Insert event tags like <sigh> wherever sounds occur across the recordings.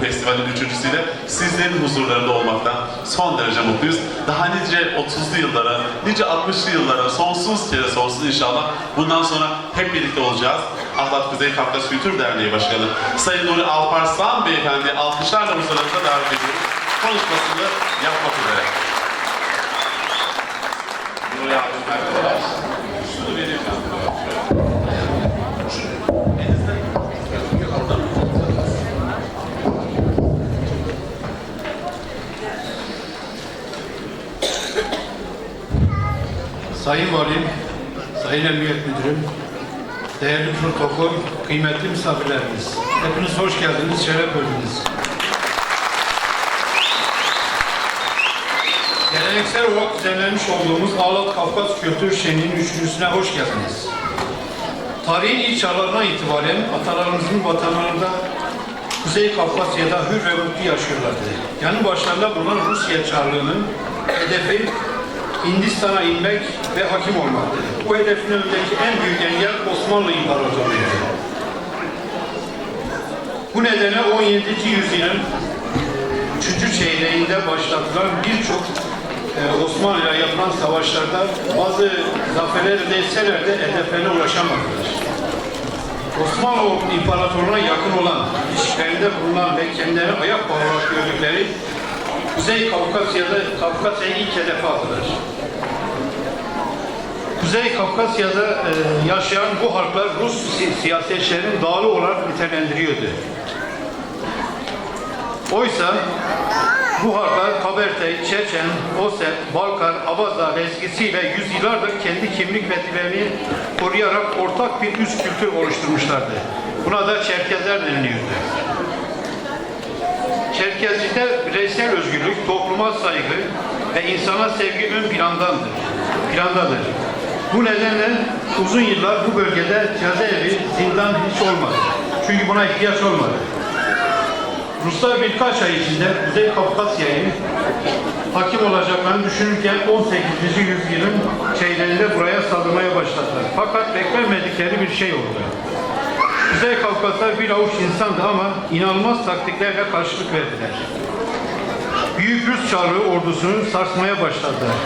festivalin üçüncüsüyle sizlerin huzurlarında olmaktan son derece mutluyuz. Daha nice 30'lu yıllara, nice 60'lı yıllara, sonsuz kere sonsuz inşallah bundan sonra hep birlikte olacağız. Ahlat Kuzey Kafkas Kültür Derneği Başkanı Sayın Nuri Alparslan Beyefendi alkışlarla huzurlarınıza davet ediyoruz. Konuşmasını yapmak üzere. Nuri merhabalar. Şunu vereyim Sayın Valim, Sayın Emniyet Müdürüm, değerli protokol, kıymetli misafirlerimiz. Hepiniz hoş geldiniz, şeref verdiniz. Geleneksel olarak düzenlenmiş olduğumuz Ağlat Kafkas Kültür Şenliği'nin üçüncüsüne hoş geldiniz. Tarihin ilk çağlarına itibaren atalarımızın vatanlarında Kuzey Kafkasya'da hür ve mutlu yaşıyorlardı. Yanı başlarında bulunan Rusya Çarlığı'nın hedefi Hindistan'a inmek ve hakim olmaktı. Bu hedefin önündeki en büyük engel Osmanlı İmparatorluğu'ydu. Bu nedenle 17. yüzyılın 3. çeyreğinde başlatılan birçok e, Osmanlı'ya yapılan savaşlarda bazı zaferler elde etseler de hedeflerine ulaşamadılar. Osmanlı İmparatorluğu'na yakın olan, ilişkilerinde bulunan ve kendilerine ayak bağlamak gördükleri Kuzey Kafkasya'da Kafkasya'yı ilk hedefe aldılar. Kuzey Kafkasya'da e, yaşayan bu halklar Rus si- siyasetçilerin dağlı olarak nitelendiriyordu. Oysa bu halklar Kaberte, Çeçen, Osset, Balkar, Abaza vezgisiyle yüzyıllardır kendi kimlik ve dillerini koruyarak ortak bir üst kültür oluşturmuşlardı. Buna da Çerkezler deniliyordu. Çerkezlikte bireysel özgürlük, topluma saygı ve insana sevgi ön plandandır. Plandadır. Bu nedenle uzun yıllar bu bölgede cezaevi, zindan hiç olmadı. Çünkü buna ihtiyaç olmadı. Ruslar birkaç ay içinde Kuzey Kafkasya'yı hakim olacaklarını düşünürken 18. yüzyılın şeylerinde buraya saldırmaya başladılar. Fakat beklenmedikleri bir şey oldu. Kuzey Kafkaslar bir avuç insandı ama inanılmaz taktiklerle karşılık verdiler. Büyük Rus Çarlığı ordusunu sarsmaya başladılar.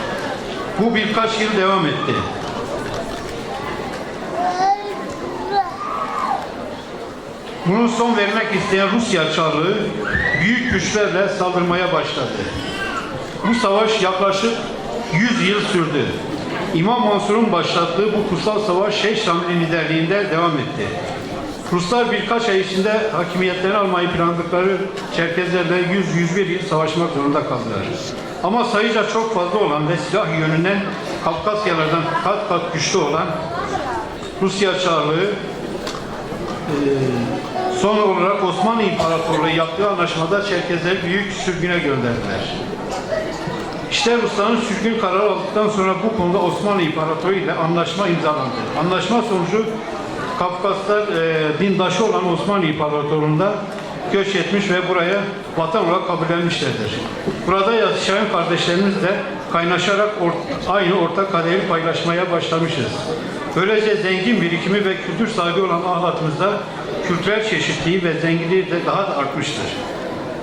Bu birkaç yıl devam etti. Bunun son vermek isteyen Rusya Çarlığı büyük güçlerle saldırmaya başladı. Bu savaş yaklaşık 100 yıl sürdü. İmam Mansur'un başlattığı bu kutsal savaş Şeyh Şamil'in liderliğinde devam etti. Ruslar birkaç ay içinde hakimiyetlerini almayı planladıkları Çerkezlerle 100-101 yıl savaşmak zorunda kaldılar. Ama sayıca çok fazla olan ve silah yönünden Kafkasyalardan kat kat güçlü olan Rusya Çarlığı Son olarak Osmanlı İmparatorluğu yaptığı anlaşmada Çerkezleri büyük sürgüne gönderdiler. İşte Rusların sürgün kararı aldıktan sonra bu konuda Osmanlı İmparatorluğu ile anlaşma imzalandı. Anlaşma sonucu Kafkaslar e, dindaşı olan Osmanlı İmparatorluğu'nda göç etmiş ve buraya vatan olarak kabullenmişlerdir. Burada yaşayan kardeşlerimizle kaynaşarak or- aynı ortak kaderi paylaşmaya başlamışız. Böylece zengin birikimi ve kültür sahibi olan ahlatımızda kültürel çeşitliliği ve zenginliği de daha da artmıştır.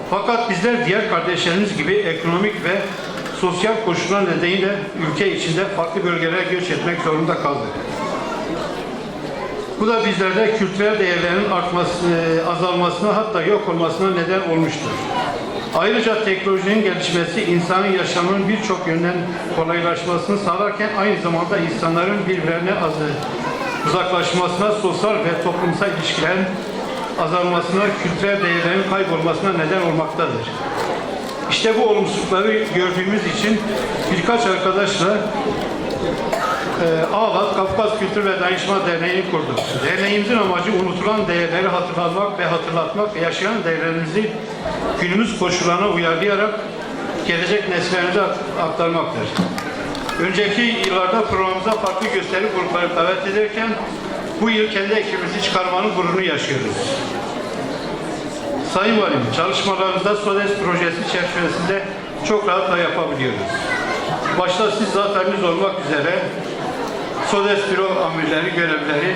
Fakat bizler diğer kardeşlerimiz gibi ekonomik ve sosyal koşullar nedeniyle ülke içinde farklı bölgelere göç etmek zorunda kaldık. Bu da bizlerde kültürel değerlerin artması, e, azalmasına hatta yok olmasına neden olmuştur. Ayrıca teknolojinin gelişmesi insanın yaşamının birçok yönden kolaylaşmasını sağlarken aynı zamanda insanların birbirlerine azı uzaklaşmasına, sosyal ve toplumsal ilişkilerin azalmasına, kültürel değerlerin kaybolmasına neden olmaktadır. İşte bu olumsuzlukları gördüğümüz için birkaç arkadaşla e, Ağlat Kafkas Kültür ve Dayanışma Derneği'ni kurduk. Derneğimizin amacı unutulan değerleri hatırlatmak ve hatırlatmak yaşayan değerlerimizi günümüz koşullarına uyarlayarak gelecek nesillerimize aktarmaktır. Önceki yıllarda programımıza farklı gösteri grupları davet ederken bu yıl kendi ekibimizi çıkarmanın gururunu yaşıyoruz. Sayın Valim, çalışmalarımızda SODES projesi çerçevesinde çok rahatla yapabiliyoruz. Başta siz zateniniz olmak üzere SODES büro amirleri, görevlileri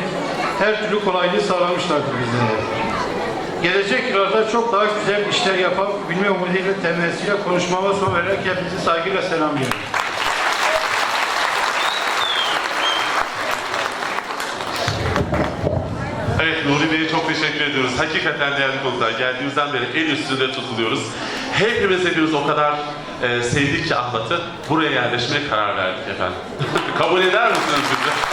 her türlü kolaylığı sağlamışlardır bizlere. gelecek yıllarda çok daha güzel işler yapabilme umuduyla temennisiyle konuşmama son vererek hepinizi saygıyla selamlıyorum. Evet Nuri Bey'e çok teşekkür ediyoruz. Hakikaten değerli konuklar. Geldiğimizden beri en üstünde tutuluyoruz. Hepimiz hepimiz o kadar e, sevdik ki Ahlat'ı. Buraya yerleşmeye karar verdik efendim. <laughs> Kabul eder misiniz bizi?